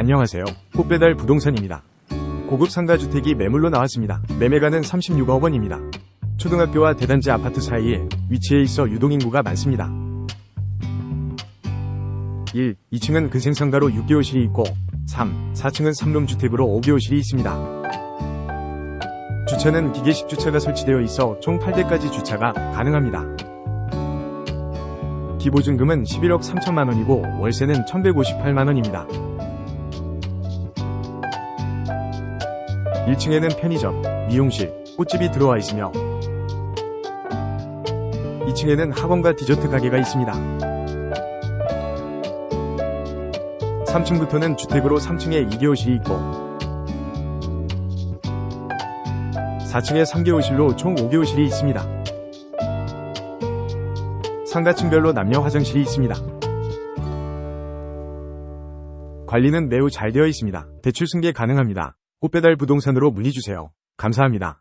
안녕하세요. 꽃배달 부동산입니다. 고급 상가주택이 매물로 나왔습니다. 매매가는 36억 원입니다. 초등학교와 대단지 아파트 사이에 위치해 있어 유동인구가 많습니다. 1. 2층은 근생상가로 6개호실이 있고 3. 4층은 3룸 주택으로 5개호실이 있습니다. 주차는 기계식 주차가 설치되어 있어 총 8대까지 주차가 가능합니다. 기보증금은 11억 3천만 원이고 월세는 1158만 원입니다. 1층에는 편의점, 미용실, 꽃집이 들어와 있으며 2층에는 학원과 디저트 가게가 있습니다. 3층부터는 주택으로 3층에 2개호실이 있고 4층에 3개호실로 총 5개호실이 있습니다. 상가층별로 남녀 화장실이 있습니다. 관리는 매우 잘 되어 있습니다. 대출 승계 가능합니다. 꽃배달 부동산으로 문의주세요. 감사합니다.